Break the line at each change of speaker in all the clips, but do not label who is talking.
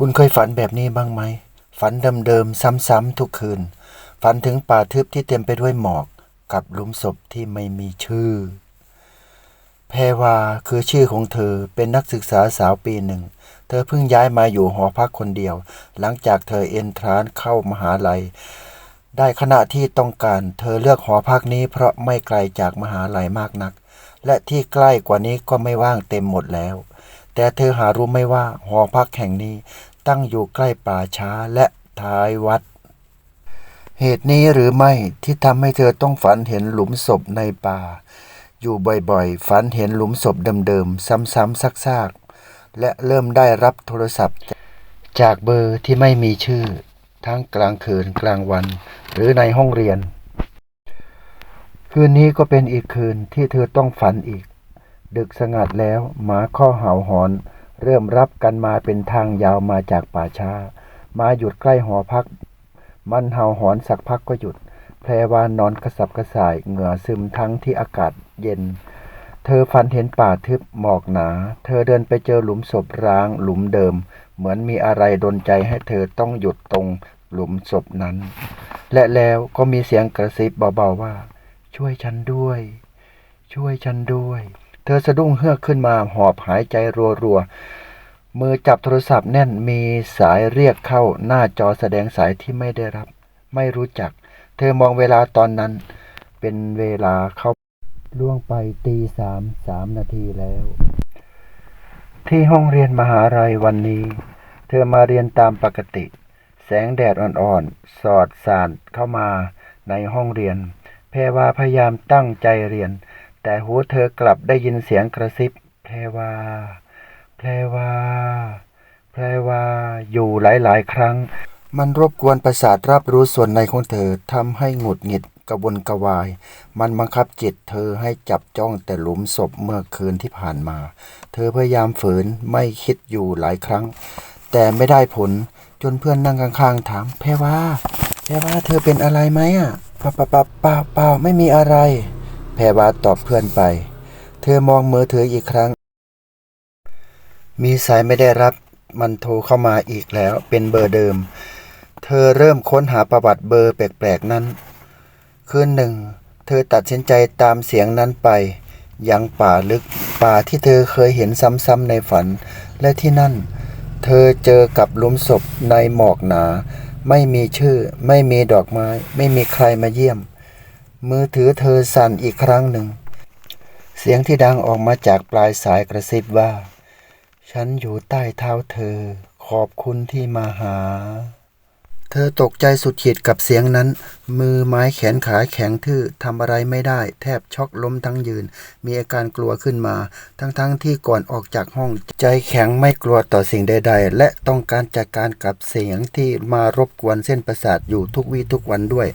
คุณเคยฝันแบบนี้บ้างไหม ฝันเดิมๆ ซ้ำๆทุกคืน ฝันถึงป่าทึบที่เต็มไปด้วยหมอก กับหลุมศพที่ไม่มีชื่อ แพรวาคือชื่อของเธอเป็นนักศึกษาสาวปีหนึ่ง เธอเพิ่งย้ายมาอยู่หอพักคนเดียว หลังจากเธอเอนทรานเข้ามหาลัย ได้ขณะที่ต้องการ เธอเลือกหอพักนี้เพราะไม่ไกลจากมหาลัยมากนัก และที่ใกล้กว่านี้ก็ไม่ว่างเต็มหมดแล้ว แต่เธอหารู้ไม่ว่าหอพักแห่งนี้ตั้งอยู่ใกล้ป่าช้าและท้ายวัด เหตุนี้หรือไม่ที่ทำให้เธอต้องฝันเห็นหลุมศพในป่า อยู่บ่อยๆ ฝันเห็นหลุมศพเดิมๆ ซ้ำๆซากๆ และเริ่มได้รับโทรศัพท์ จากเบอร์ที่ไม่มีชื่อ ทั้งกลางคืนกลางวัน หรือในห้องเรียน คืนนี้ก็เป็นอีกคืนที่เธอต้องฝันอีก ดึกสงัดแล้ว หมาข้อเห่าหอน เริ่มรับกันมาเป็นทางยาวมาจากป่าช้า มาหยุดใกล้หอพัก มันเห่าหอนสักพักก็หยุด แพรวานอนกระสับกระส่ายเหงื่อซึมทั้งที่อากาศเย็น เธอฝันเห็นป่าทึบหมอกหนา เธอเดินไปเจอหลุมศพร้างหลุมเดิม เหมือนมีอะไรดนใจให้เธอต้องหยุดตรงหลุมศพนั้น และแล้วก็มีเสียงกระซิบเบาๆว่า ช่วยฉันด้วย ช่วยฉันด้วย ธอสะดุ้งเฮือกขึ้นมาหอบหายใจรัวๆ มือจับโทรศัพท์แน่นมีสายเรียกเข้าหน้าจอแสดงสายที่ไม่ได้รับ ไม่รู้จัก เธอมองเวลาตอนนั้น เป็นเวลาเข้าล่วงไปตีสามสามนาทีแล้ว ที่ห้องเรียนมหาลัยวันนี้ เธอมาเรียนตามปกติ แสงแดดอ่อนๆ สอดสาดเข้ามาในห้องเรียน แพรว่าพยายามตั้งใจเรียน แต่หูเธอกลับได้ยินเสียงกระซิบ แพรวา แพรวา แพรวา อยู่หลายๆ ครั้ง มันรบกวนประสาทรับรู้ส่วนในของเธอทำให้หงุดหงิดกระวนกระวาย มันบังคับจิตเธอให้จับจ้องแต่หลุมศพเมื่อคืนที่ผ่านมา เธอพยายามฝืนไม่คิดอยู่หลายครั้ง แต่ไม่ได้ผลจนเพื่อนนั่งข้างๆถาม แพรวาแพรวาเธอเป็นอะไรไหมอะปล่าเปล่าเปล่าเปล่าเปล่าไม่มีอะไร แพรวาตอบเพื่อนไป เธอมองมือถืออีกครั้ง มีสายไม่ได้รับมันโทรเข้ามาอีกแล้วเป็นเบอร์เดิม เธอเริ่มค้นหาประวัติเบอร์แปลกๆนั้น คืนหนึ่ง เธอตัดสินใจตามเสียงนั้นไป ยังป่าลึกป่าที่เธอเคยเห็นซ้ำๆในฝัน และที่นั่น เธอเจอกับหลุมศพในหมอกหนา ไม่มีชื่อ ไม่มีดอกไม้ ไม่มีใครมาเยี่ยม มือถือเธอสั่นอีกครั้งหนึ่ง เสียงที่ดังออกมาจากปลายสายกระซิบว่า ฉันอยู่ใต้เท้าเธอ ขอบคุณที่มาหา เธอตกใจสุดขีดกับเสียงนั้น มือไม้แขนขาแข็งทื่อทำอะไรไม่ได้ แทบช็อกล้มทั้งยืน มีอาการกลัวขึ้นมา ทั้งๆทที่ก่อนออกจากห้อง ใจแข็งไม่กลัวต่อสิ่งใด ๆ และต้องการจัดการกับเสียงที่มารบกวนเส้นประสาทอยู่ทุกวี่ทุกวันด้วย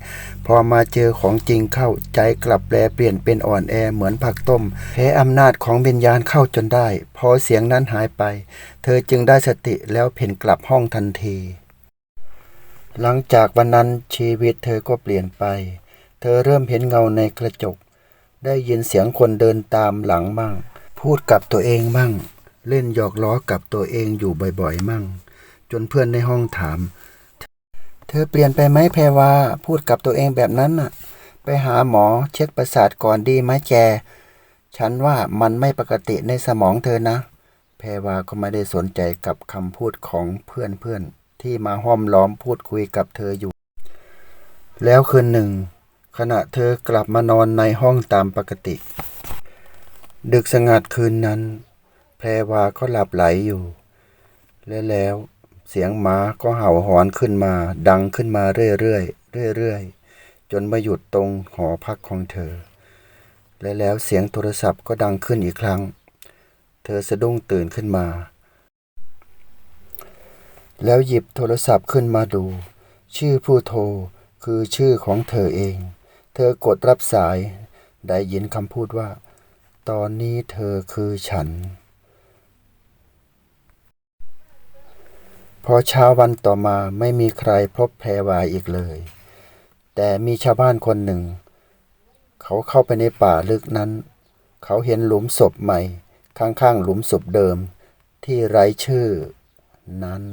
พอมาเจอของจริงเข้าใจกลับแปลเปลี่ยนเป็นอ่อนแอเหมือนผักต้มแพ้อำนาจของวิญญาณเข้าจนได้ พอเสียงนั้นหายไป เธอจึงได้สติแล้วเพ่นกลับห้องทันที หลังจากวันนั้นชีวิตเธอก็เปลี่ยนไป เธอเริ่มเห็นเงาในกระจก ได้ยินเสียงคนเดินตามหลังมั่ง พูดกับตัวเองมั่ง เล่นหยอกล้อกับตัวเองอยู่บ่อยๆมั่ง จนเพื่อนในห้องถาม เธอเปลี่ยนไปไหมแพรวาพูดกับตัวเองแบบนั้นน่ะ ไปหาหมอเช็คประสาทก่อนดีไหมแก ฉันว่ามันไม่ปกติในสมองเธอนะ แพรวาก็ไม่ได้สนใจกับคำพูดของเพื่อนๆ ที่มาห้อมล้อมพูดคุยกับเธออยู่ แล้วคืนหนึ่ง ขณะเธอกลับมานอนในห้องตามปกติ ดึกสงัดคืนนั้น แพรวาก็หลับไหลอยู่ และแล้วเสียงหมาก็เห่าหอนขึ้นมา ดังขึ้นมาเรื่อยๆเรื่อยๆจนมาหยุดตรงหอพักของเธอ และแล้วเสียงโทรศัพท์ก็ดังขึ้นอีกครั้ง เธอสะดุ้งตื่นขึ้นมา แล้วหยิบโทรศัพท์ขึ้นมาดู ชื่อผู้โทรคือชื่อของเธอเอง เธอกดรับสาย ได้ยินคำพูดว่า ตอนนี้เธอคือฉัน พอเช้าวันต่อมาไม่มีใครพบแพรวาอีกเลย แต่มีชาวบ้านคนหนึ่ง เขาเข้าไปในป่าลึกนั้น เขาเห็นหลุมศพใหม่ ข้างๆหลุมศพเดิมที่ไร้ชื่อนั้น